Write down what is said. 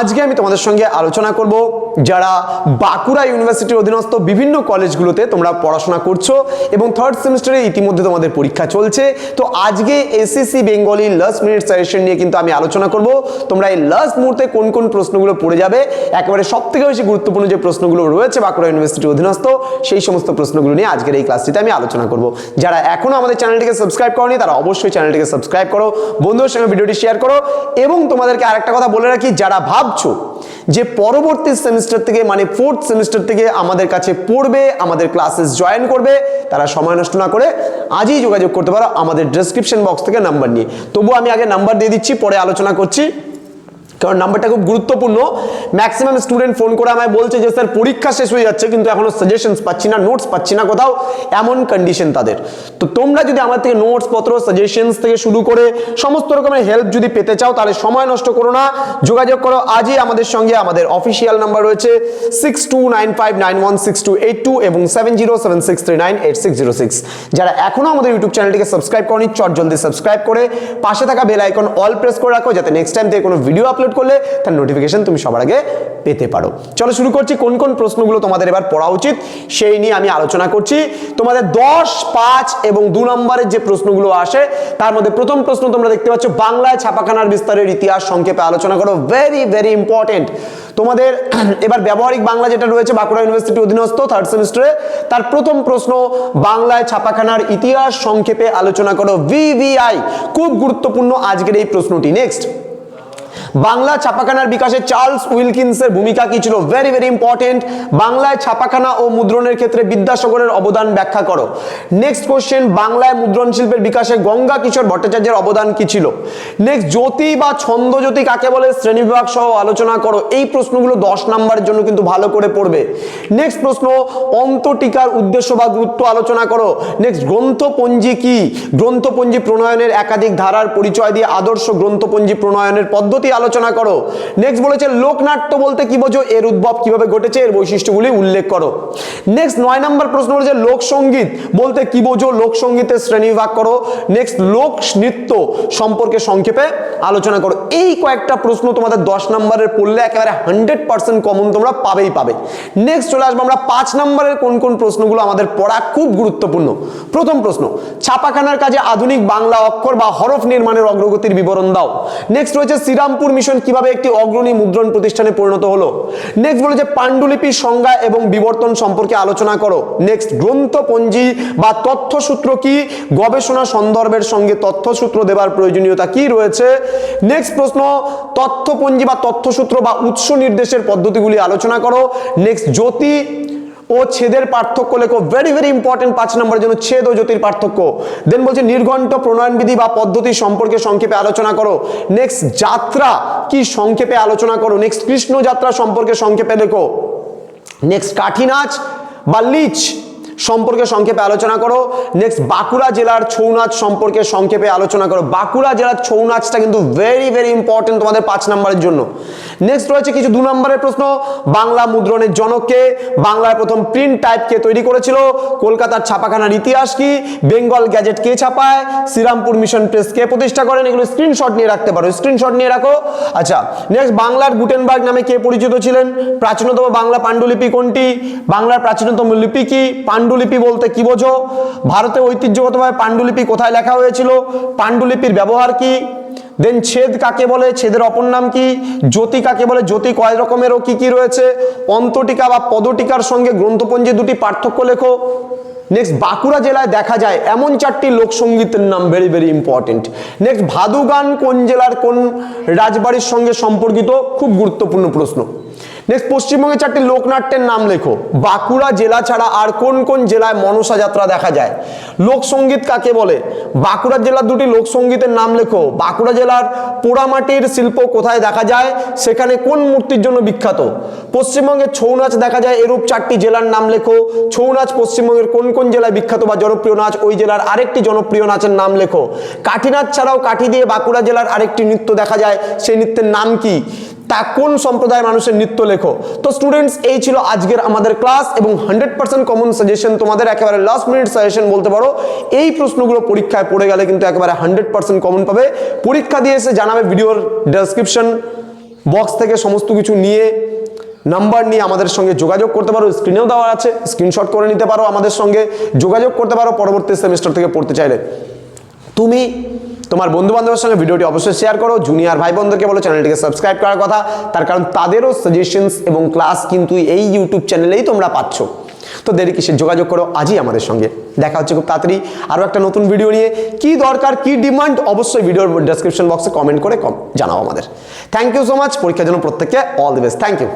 আজকে আমি তোমাদের সঙ্গে আলোচনা করব যারা বাঁকুড়া ইউনিভার্সিটির অধীনস্থ বিভিন্ন কলেজগুলোতে তোমরা পড়াশোনা করছ এবং থার্ড সেমিস্টারে ইতিমধ্যে তোমাদের পরীক্ষা চলছে। তো আজকে SSC Bengali last minute suggestion নিয়ে কিন্তু আমি আলোচনা করব। তোমরা এই লাস্ট মুহূর্তে কোন কোন প্রশ্নগুলো পড়ে যাবে, একেবারে সব থেকে বেশি গুরুত্বপূর্ণ যে প্রশ্নগুলো রয়েছে বাঁকুড়া ইউনিভার্সিটির অধীনস্থ, সেই সমস্ত প্রশ্নগুলো নিয়ে আজকের এই ক্লাসটিতে আমি আলোচনা করব। যারা এখনও আমাদের চ্যানেলটিকে সাবস্ক্রাইব করনি, তারা অবশ্যই চ্যানেলটিকে সাবস্ক্রাইব করো। বন্ধুদের সঙ্গে ভিডিওটি শেয়ার করো। এবং তোমাদেরকে আরেকটা কথা বলে রাখি, যারা ভাবছ যে পরবর্তী সেমিস্টার থেকে মানে ফোর্থ সেমিস্টার থেকে আমাদের কাছে পড়বে, আমাদের ক্লাসেস জয়েন করবে, তারা সময় নষ্ট না করে আজই যোগাযোগ করতে পারো আমাদের ডেসক্রিপশন বক্স থেকে নাম্বার নিয়ে। তবু আমি আগে নাম্বার দিয়ে দিচ্ছি, পরে আলোচনা করছি। কারণ নাম্বারটা খুব গুরুত্বপূর্ণ। ম্যাক্সিমাম স্টুডেন্ট ফোন করে আমায় বলছে যে, স্যার, পরীক্ষা শেষ হয়ে যাচ্ছে, কিন্তু এখনও সাজেশনস পাচ্ছি না নোটস পাচ্ছি না কোথাও। এমন কন্ডিশন তাদের। তো তোমরা যদি আমার থেকে নোটস পত্র সাজেশনস থেকে শুরু করে সমস্ত রকমের হেল্প যদি পেতে চাও, তাহলে সময় নষ্ট করো না। যোগাযোগ করো, আজই আমাদের সঙ্গে আমাদের অফিসিয়াল নাম্বার রয়েছে six two nine five nine one six two eight two এবং seven zero seven six three nine eight six zero six যারা এখনও আমাদের ইউটিউব চ্যানেলটিকে সাবস্ক্রাইব করনি, চট জলদি সাবস্ক্রাইব করে পাশে থাকা বেল আইকন অল প্রেস করে রাখো, যাতে নেক্সট টাইম থেকে কোনো ভিডিও আপলোড করলে তার নোটিফিকেশন তুমি সবার আগে পেতে পারো। চলো শুরু করছি, কোন কোন প্রশ্নগুলো তোমাদের এবার পড়া উচিত সেই নিয়ে আমি আলোচনা করছি। তোমাদের দশ, পাঁচ এবং দু নম্বরের যে প্রশ্নগুলো আসে, তার মধ্যে প্রথম প্রশ্ন তোমরা দেখতে পাচ্ছ, বাংলায় ছাপাখানার বিস্তারের ইতিহাস সংক্ষেপে আলোচনা করো। ভেরি ভেরি ইম্পর্টেন্ট তোমাদের এবার ব্যবহারিক বাংলা যেটা রয়েছে, বাঁকুড়া ইউনিভার্সিটি অধীনস্থ থার্ড সেমিস্টারে তার প্রথম প্রশ্ন, বাংলায় ছাপাখানার ইতিহাস সংক্ষেপে আলোচনা করো। ভিভিআই খুব গুরুত্বপূর্ণ আজকের এই প্রশ্নটি। নেক্সট বাংলা ছাপাখানার বিকাশে চার্লস উইলকিন্সের ভূমিকা কি ছিল? ভেরি ভেরি ইম্পর্টেন্ট বাংলায় ছাপাখানা ও মুদ্রণের ক্ষেত্রে বিদ্যাসাগরের অবদান ব্যাখ্যা করো। নেক্সট কোশ্চেন বাংলায় মুদ্রণ শিল্পের বিকাশে গঙ্গা কিশোর ভট্টাচার্যের অবদান কি ছিল? নেক্সট জ্যোতি বা ছন্দ জ্যোতি কাকে বলে? শ্রেণীবিভাগ সহ আলোচনা করো। এই প্রশ্নগুলো দশ নাম্বারের জন্য কিন্তু ভালো করে পড়বে। নেক্সট প্রশ্ন, অন্তটিকার উদ্দেশ্য বা গুরুত্ব আলোচনা করো। নেক্সট গ্রন্থপঞ্জি কি? গ্রন্থপঞ্জি প্রণয়নের একাধিক ধারার পরিচয় দিয়ে আদর্শ গ্রন্থপঞ্জি প্রণয়নের পদ্ধতি আলোচনা করো। নেক্সট বলেছে, লোকনাট্য বলতে কি বোঝো? এর উদ্ভব কীভাবে ঘটেছে? এর বৈশিষ্ট্যগুলি উল্লেখ করো। নেক্সট নয় নম্বর প্রশ্ন বলেছে লোকসঙ্গীত বলতে কি বোঝো? লোকসঙ্গীতের শ্রেণীবিভাগ করো। নেক্সট লোক নৃত্য সম্পর্কে সংক্ষেপে আলোচনা করো। এই কয়েকটা প্রশ্ন তোমাদের দশ নম্বরের পড়লে একেবারে হান্ড্রেড পার্সেন্ট কমন তোমরা পাবেই পাবে। নেক্সট চলে আসব আমরা পাঁচ নম্বরের কোন কোন প্রশ্নগুলো আমাদের পড়া খুব গুরুত্বপূর্ণ। প্রথম প্রশ্ন, ছাপাখানার কাজে আধুনিক বাংলা অক্ষর বা হরফ নির্মাণের অগ্রগতির বিবরণ দাও। নেক্সট রয়েছে শ্রীরামপুর মিশন কীভাবে একটি অগ্রণী মুদ্রণ প্রতিষ্ঠানে পরিণত হলো? নেক্সট বলেছে, পাণ্ডুলিপির সংজ্ঞা এবং বিবর্তন সম্পর্কে আলোচনা করো। নেক্সট গ্রন্থপঞ্জি বা তথ্যসূত্র কি? গবেষণা সন্দর্ভের সঙ্গে তথ্যসূত্র দেবার প্রয়োজনীয়তা কি রয়েছে? নেক্সট প্রশ্ন, তথ্যপঞ্জি বা তথ্যসূত্র বা উৎস নির্দেশের পদ্ধতিগুলি আলোচনা করো। নেক্সট জ্যোতি ও ছেদের পার্থক্য লেখো। ভেরি ভেরি ইম্পর্টেন্ট পাঁচ নম্বরের জন্য ছেদ ও জ্যোতির পার্থক্য। দেন বলছে নির্ঘণ্ট প্রণয়নবিধি বা পদ্ধতি সম্পর্কে সংক্ষেপে আলোচনা করো। নেক্সট যাত্রা কি সংক্ষেপে আলোচনা করো? নেক্সট কৃষ্ণ যাত্রা সম্পর্কে সংক্ষেপে লেখো। নেক্সট কাঠি নাচ বা লিচ। সম্পর্কে সংক্ষেপে আলোচনা করো। নেক্সট বাঁকুড়া জেলার ছৌ নাচ সম্পর্কে সংক্ষেপে আলোচনা করো। বাঁকুড়া জেলার ছৌ নাচটা কিন্তু ভেরি ভেরি ইম্পর্টেন্ট তোমাদের পাঁচ নম্বরের জন্য। নেক্সট রয়েছে কিছু দু নম্বরের প্রশ্ন। বাংলা মুদ্রণের জনককে বাংলার প্রথম প্রিন্ট টাইপ কে তৈরি করেছিল। কলকাতার ছাপাখানার ইতিহাস কি? বেঙ্গল গ্যাজেট কে ছাপায়? শ্রীরামপুর মিশন প্রেস কে প্রতিষ্ঠা করেন? এগুলো স্ক্রিনশট নিয়ে রাখতে পারো। স্ক্রিনশট নিয়ে রাখো। আচ্ছা নেক্সট বাংলার গুটেনবার্গ নামে কে পরিচিত ছিলেন? প্রাচীনতম বাংলা পাণ্ডুলিপি কোনটি? বাংলার প্রাচীনতম লিপি কি? পাণ্ডুলিপি বলতে কি বোঝো? ভারতে ঐতিহ্যগতভাবে পাণ্ডুলিপি কোথায় লেখা হয়েছিল? পাণ্ডুলিপির ব্যবহার কি? দেন ছেদ কাকে বলে? ছেদের অপর নাম কি? জ্যোতি কাকে বলে? জ্যোতি কয় রকমেরও কি কি রয়েছে? অন্তটিকা বা পদটিকার সঙ্গে গ্রন্থপঞ্জি দুটি পার্থক্য লেখো। নেক্সট বাঁকুড়া জেলায় দেখা যায় এমন চারটি লোকসঙ্গীতের নাম very very important next Bhadu গান কোন জেলার কোন রাজবাড়ির সঙ্গে সম্পর্কিত? খুব গুরুত্বপূর্ণ প্রশ্ন। নেক্সট পশ্চিমবঙ্গে চারটি লোকনাট্যের নাম লেখো। বাঁকুড়া জেলা ছাড়া আর কোন কোন জেলায় মনসা যাত্রা দেখা যায়? লোকসঙ্গীত কাকে বলে? বাঁকুড়া জেলার দুটি লোকসঙ্গীতের নাম লেখো। বাঁকুড়া জেলার পোড়ামাটির শিল্প কোথায় দেখা যায়? সেখানে কোন মূর্তির জন্য বিখ্যাত? পশ্চিমবঙ্গে ছৌ নাচ দেখা যায়, এরূপ চারটি জেলার নাম লেখো। ছৌ নাচ পশ্চিমবঙ্গের কোন কোন জেলায় বিখ্যাত বা জনপ্রিয় নাচ? ওই জেলার আরেকটি জনপ্রিয় নাচের নাম লেখো। কাঠি নাচ ছাড়াও কাঠি দিয়ে বাঁকুড়া জেলার আরেকটি নৃত্য দেখা যায়। সেই নৃত্যের নাম কি? তা কোন সম্প্রদায়ের মানুষের নৃত্য লেখো? তো স্টুডেন্টস এই ছিল আজকের আমাদের ক্লাস এবং হান্ড্রেড পার্সেন্ট কমন সাজেশন তোমাদের একেবারে লাস্ট মিনিট সাজেশন বলতে পারো। এই প্রশ্নগুলো পরীক্ষায় পড়ে গেলে কিন্তু একেবারে হান্ড্রেড পার্সেন্ট কমন পাবে। পরীক্ষা দিয়ে এসে জানাবে ভিডিওর ডেসক্রিপশন বক্স থেকে সমস্ত কিছু নিয়ে নাম্বার নিয়ে আমাদের সঙ্গে যোগাযোগ করতে পারো। স্ক্রিনেও দেওয়া আছে। স্ক্রিনশট করে নিতে পারো আমাদের সঙ্গে। যোগাযোগ করতে পারো। পরবর্তী সেমিস্টার থেকে পড়তে চাইলে। তুমি তোমার বন্ধু বান্ধবের সঙ্গে ভিডিওটি অবশ্যই শেয়ার করো। জুনিয়র ভাই বোনদেরকে বলো চ্যানেলটিকে সাবস্ক্রাইব করার কথা। তার কারণ তাদেরও সাজেশনস এবং ক্লাস কিন্তু এই ইউটিউব চ্যানেলেই তোমরা পাচ্ছ। তো দেরি কিসের? যোগাযোগ করো আজই আমাদের সঙ্গে। দেখা হচ্ছে খুব তাড়াতাড়ি আরও একটা নতুন ভিডিও নিয়ে। কি দরকার, কি ডিমান্ড অবশ্যই ভিডিওর ডেসক্রিপশন বক্সে কমেন্ট করে কম জানাও আমাদের। থ্যাংক ইউ সো মাচ পরীক্ষার জন্য প্রত্যেককে all the best thank you